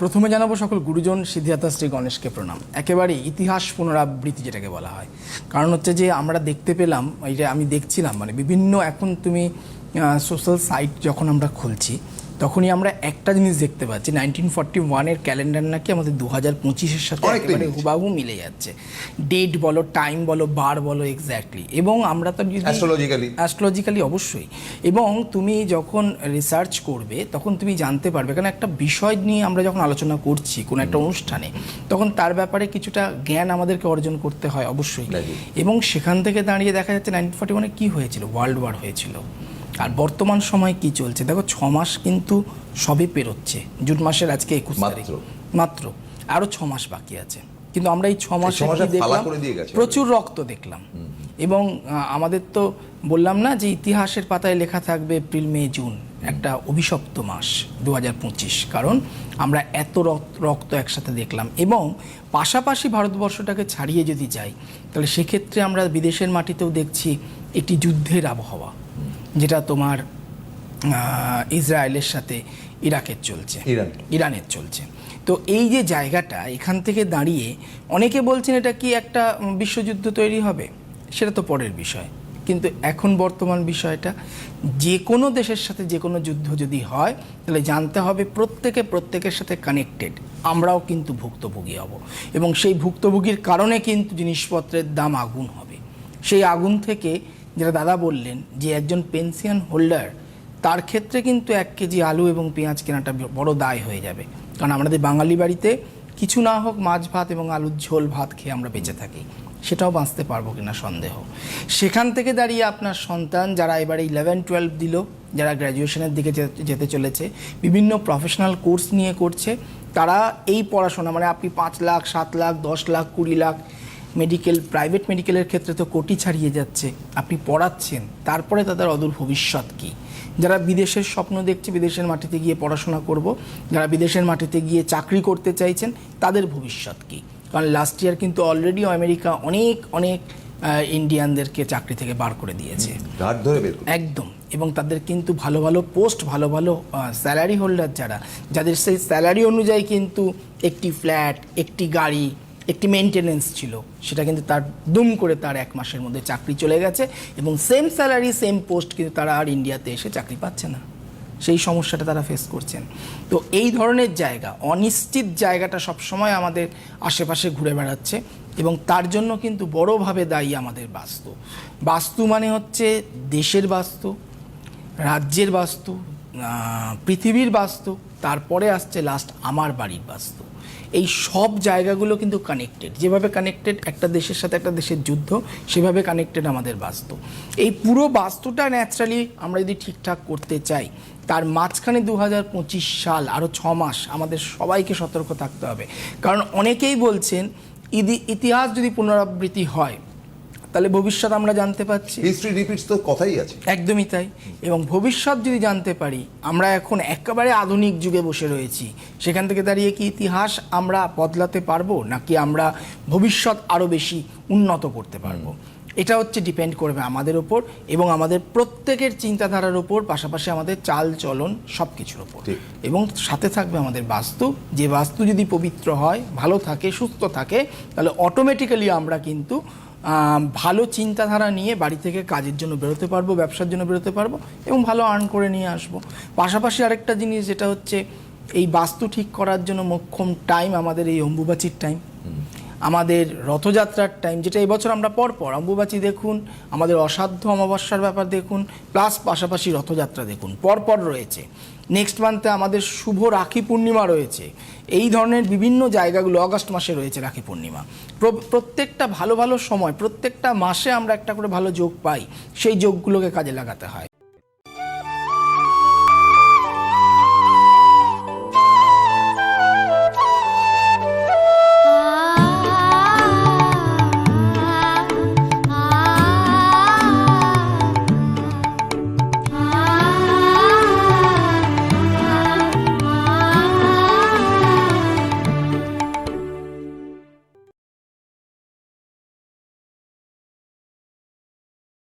প্রথমে জানাব সকল গুরুজন সিদ্ধার্থ শ্রী গণেশকে প্রণাম। একেবারে ইতিহাস পুনরাবৃত্তি যেটাকে বলা হয়। কারণ হচ্ছে যে আমরা দেখতে পেলাম এটা আমি দেখছিলাম মানে বিভিন্ন এখন তুমি সোশ্যাল সাইট যখন আমরা খুলছি তখনই আমরা একটা জিনিস দেখতে পাচ্ছি নাইনটিন ফর্টি ওয়ানের ক্যালেন্ডার নাকি আমাদের দু হাজার পঁচিশের সাথে একেবারে হুবাহু মিলে যাচ্ছে। ডেট বলো টাইম বলো বার বলো এক্স্যাক্টলি এবং আমরা তো Astrologically। অ্যাস্ট্রোলজিক্যালি অবশ্যই। এবং তুমি যখন রিসার্চ করবে তখন তুমি জানতে পারবে। কারণ একটা বিষয় নিয়ে আমরা যখন আলোচনা করছি কোনো একটা অনুষ্ঠানে তখন তার ব্যাপারে কিছুটা জ্ঞান আমাদেরকে অর্জন করতে হয় অবশ্যই। এবং সেখান থেকে দাঁড়িয়ে দেখা যাচ্ছে নাইনটিন ফর্টি ওয়ানে কী হয়েছিল? ওয়ার্ল্ড ওয়ার হয়েছিল। আর বর্তমান সময় কি চলছে? দেখো ছ মাস কিন্তু সবে পেরোচ্ছে। জুন মাসের আজকে একুশ তারিখ। মাত্র। আরও ছ মাস বাকি আছে। কিন্তু আমরা এই ছ মাসে দেখলাম? প্রচুর রক্ত দেখলাম। এবং আমাদের তো বললাম না যে ইতিহাসের পাতায় লেখা থাকবে এপ্রিল মে জুন। একটা অভিশপ্ত মাস দু হাজার পঁচিশ। কারণ আমরা এত রক- রক্ত একসাথে দেখলাম। এবং পাশাপাশি ভারতবর্ষটাকে ছাড়িয়ে যদি যাই তাহলে সেক্ষেত্রে আমরা বিদেশের মাটিতেও দেখছি একটি যুদ্ধের আবহাওয়া। যেটা তোমার ইসরায়েলের সাথে ইরাকের চলছে। ইরানের চলছে। তো এই যে জায়গাটা এখান থেকে দাঁড়িয়ে অনেকে বলছেন এটা কি একটা বিশ্বযুদ্ধ তৈরি হবে? সেটা তো পরের বিষয়। কিন্তু এখন বর্তমান বিষয়টা যে কোনো দেশের সাথে যে কোনো যুদ্ধ যদি হয় তাহলে জানতে হবে প্রত্যেকে প্রত্যেকের সাথে কানেক্টেড আমরাও কিন্তু ভুক্তভোগী হব। এবং সেই ভুক্তভোগীর কারণে কিন্তু জিনিসপত্রের দাম আগুন হবে। সেই আগুন থেকে যেটা দাদা বললেন যে একজন পেনশন হোল্ডার, তার ক্ষেত্রে কিন্তু এক কেজি আলু এবং পেঁয়াজ কেনাটা বড় দায় হয়ে যাবে। কারণ আমাদের বাঙালি বাড়িতে কিছু না হোক মাছ ভাত এবং আলুর ঝোল ভাত খেয়ে আমরা বেঁচে থাকি। সেটাও বাঁচতে পারব কিনা সন্দেহ। সেখান থেকে দাঁড়িয়ে আপনার সন্তান যারা এবারে ইলেভেন টুয়েলভ দিল, যারা গ্র্যাজুয়েশনের দিকে যেতে চলেছে, বিভিন্ন প্রফেশনাল কোর্স নিয়ে করছে, তারা এই পড়াশোনা মানে আপনি পাঁচ লাখ, সাত লাখ, দশ লাখ, কুড়ি লাখ মেডিকেল প্রাইভেট মেডিকেলের ক্ষেত্রে তো কোটি ছাড়িয়ে যাচ্ছে। আপনি পড়াচ্ছেন তারপরে তাদের অদূর ভবিষ্যৎ কী? যারা বিদেশের স্বপ্ন দেখছে বিদেশের মাটিতে গিয়ে পড়াশোনা করব যারা বিদেশের মাটিতে গিয়ে চাকরি করতে চাইছেন তাদের ভবিষ্যৎ কী? কারণ লাস্ট ইয়ার কিন্তু অলরেডি আমেরিকা অনেক অনেক ইন্ডিয়ানদেরকে চাকরি থেকে বার করে দিয়েছে। একদম। এবং তাদের কিন্তু ভালো ভালো পোস্ট ভালো ভালো স্যালারি হোল্ডার যারা যাদের সেই স্যালারি অনুযায়ী কিন্তু একটি ফ্ল্যাট একটি গাড়ি একটি মেনটেনেন্স ছিল। সেটা কিন্তু তার দুম করে তার এক মাসের মধ্যে চাকরি চলে গেছে এবং সেম স্যালারি সেম পোস্ট কিন্তু তারা আর ইন্ডিয়াতে এসে চাকরি পাচ্ছে না। সেই সমস্যাটা তারা ফেস করছেন। তো এই ধরনের জায়গা, অনিশ্চিত জায়গাটা সবসময় আমাদের আশেপাশে ঘুরে বেড়াচ্ছে এবং তার জন্য কিন্তু বড়োভাবে দায়ী আমাদের বাস্তু। বাস্তু মানে হচ্ছে দেশের বাস্তু, রাজ্যের বাস্তু পৃথিবীর বাস্তু, তারপরে আসছে লাস্ট আমার বাড়ির বাস্তু। এই সব জায়গাগুলো কিন্তু কানেক্টেড যেভাবে কানেক্টেড একটা দেশের সাথে একটা দেশের যুদ্ধ, সেভাবে কানেক্টেড আমাদের বাস্তু। এই পুরো বাস্তুটা ন্যাচারালি আমরা যদি ঠিকঠাক করতে চাই, তার মাঝখানে দু হাজার পঁচিশ সাল আরও ছ মাস আমাদের সবাইকে সতর্ক থাকতে হবে। কারণ অনেকেই বলছেন ইতিহাস যদি পুনরাবৃত্তি হয় তাহলে ভবিষ্যৎ আমরা জানতে পারছি। হিস্ট্রি রিপিটস তো কথাই আছে। একদমই তাই। এবং ভবিষ্যৎ যদি জানতে পারি আমরা এখন একেবারে আধুনিক যুগে বসে রয়েছি। সেখান থেকে দাঁড়িয়ে কি ইতিহাস আমরা বদলাতে পারব নাকি আমরা ভবিষ্যৎ আরও বেশি উন্নত করতে পারব? এটা হচ্ছে ডিপেন্ড করবে আমাদের ওপর এবং আমাদের প্রত্যেকের চিন্তাধারার ওপর পাশাপাশি আমাদের চাল চলন সব কিছুর ওপর এবং সাথে থাকবে আমাদের বাস্তু। যে বাস্তু যদি পবিত্র হয় ভালো থাকে সুস্থ থাকে তাহলে অটোমেটিক্যালি আমরা কিন্তু ভালো চিন্তাধারা নিয়ে বাড়ি থেকে কাজের জন্য বেরোতে পারব, ব্যবসার জন্য বেরোতে পারব এবং ভালো আর্ন করে নিয়ে আসব। পাশাপাশি আরেকটা জিনিস যেটা হচ্ছে, এই বাস্তু ঠিক করার জন্য মোক্ষম টাইম আমাদের এই অম্বুবাচির টাইম আমাদের রথযাত্রার টাইম যেটা এবছর আমরা পরপর অম্বুবাচী দেখুন, আমাদের অসাধ্য অমাবস্যার ব্যাপার দেখুন প্লাস পাশাপাশি রথযাত্রা দেখুন, পরপর রয়েছে। নেক্সট মান্থে আমাদের শুভ রাখি পূর্ণিমা রয়েছে। এই ধরনের বিভিন্ন জায়গাগুলো অগস্ট মাসে রয়েছে রাখি পূর্ণিমা। প্রত্যেকটা ভালো ভালো সময়, প্রত্যেকটা মাসে আমরা একটা করে ভালো যোগ পাই, সেই যোগগুলোকে কাজে লাগাতে হয়।